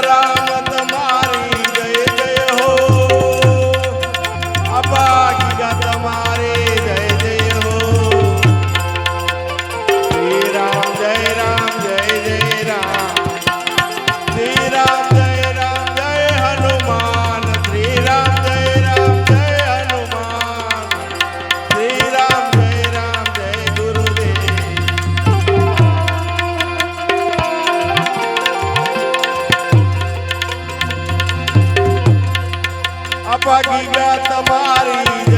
Sarah. અપડી ગયા તમારી